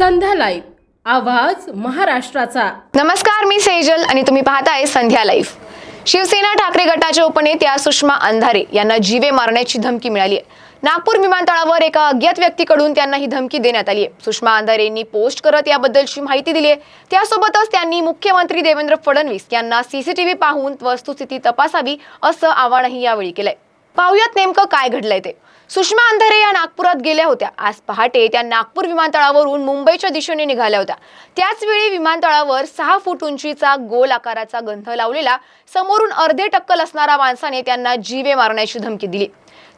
संध्या live आवाज महाराष्ट्राचा. नमस्कार मी सेजल आणि तुम्ही पाहताय संध्या लाईव्ह शिवसेना ठाकरे गटाच्या उपनेत्या सुषमा अंधारे यांना जीवे मारण्याची धमकी मिळाली आहे. नागपूर विमानतळावर एका अज्ञात व्यक्तीकडून त्यांना ही धमकी देण्यात आली आहे. सुषमा अंधारेंनी पोस्ट करत याबद्दलची माहिती दिली आहे. त्यासोबतच त्यांनी मुख्यमंत्री देवेंद्र फडणवीस यांना सीसीटीव्ही पाहून वस्तुस्थिती तपासावी असं आवाहनही यावेळी केलंय. पाहुयात नेमकं काय घडलंय ते. सुषमा अंधारे या नागपुरात गेल्या होत्या. आज पहाटे त्या नागपूर विमानतळावरून मुंबईच्या दिशेने निघाल्या होत्या. त्याचवेळी विमानतळावर सहा फूट उंचीचा गोल आकाराचा गंध लावलेला समोरून अर्धे टक्कल असणारा माणसाने त्यांना जीवे मारण्याची धमकी दिली.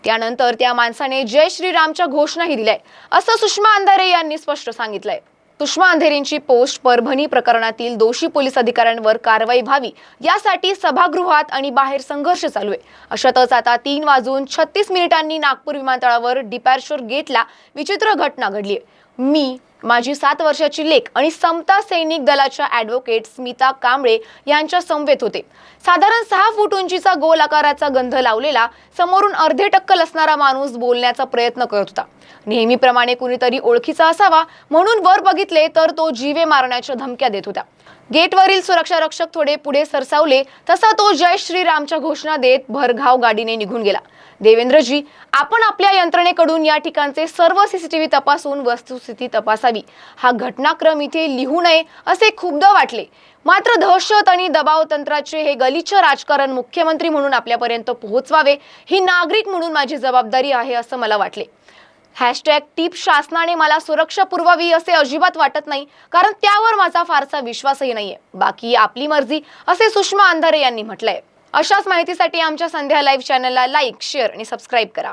त्यानंतर त्या माणसाने जय श्रीरामच्या घोषणाही दिल्या असं सुषमा अंधारे यांनी स्पष्ट सांगितलंय. सुषमा अंधेरींची पोस्ट परभणी प्रकरणातील दोषी पोलीस अधिकाऱ्यांवर कारवाई व्हावी यासाठी सभागृहात आणि बाहेर संघर्ष चालू आहे. अशातच आता तीन वाजून छत्तीस मिनिटांनी नागपूर विमानतळावर डिपॅर्चर गेटला विचित्र घटना घडली आहे. मी माझी सात वर्षाची लेख आणि समता सैनिक दलाच्या ॲडव्होकेट स्मिता कांबळे यांच्या समवेत होते. साधारण सहा फूट उंचीचा गोल आकाराचा गंध लावलेला समोरून अर्धे टक्कल असणारा माणूस बोलण्याचा प्रयत्न करत होता. नेहमीप्रमाणे कुणीतरी ओळखीचा असावा म्हणून वर बघितले तर तो जीवे मारण्याच्या धमक्या देत होता गेटवरील सुरक्षा रक्षक थोडे पुढे सरसावले तसा तो जय श्रीरामच्या घोषणा देत भरघाव गाडीने निघून गेला. देवेंद्रजी आपण आपल्या यंत्रणेकडून या ठिकाणचे सर्व सीसीटीव्ही तपासून वस्तुस्थिती तपासावी. हा घटनाक्रम इथे लिहू नये असे खूपदा वाटले. मात्र दहशत आणि दबाव तंत्राचे हे गलिच्छ राजकारण मुख्यमंत्री म्हणून आपल्यापर्यंत पोहोचवावे ही नागरिक म्हणून माझी जबाबदारी आहे असं मला वाटले. हॅशटॅग टीप शासनाने मला सुरक्षा पुरवावी असे अजिबात वाटत नाही कारण त्यावर माझा फारसा विश्वासही नाहीये. बाकी आपली मर्जी असे सुषमा अंधारे यांनी म्हटलंय. अशाच माहितीसाठी आमच्या संध्या लाईव्ह चॅनलला लाईक शेअर आणि सबस्क्राईब करा.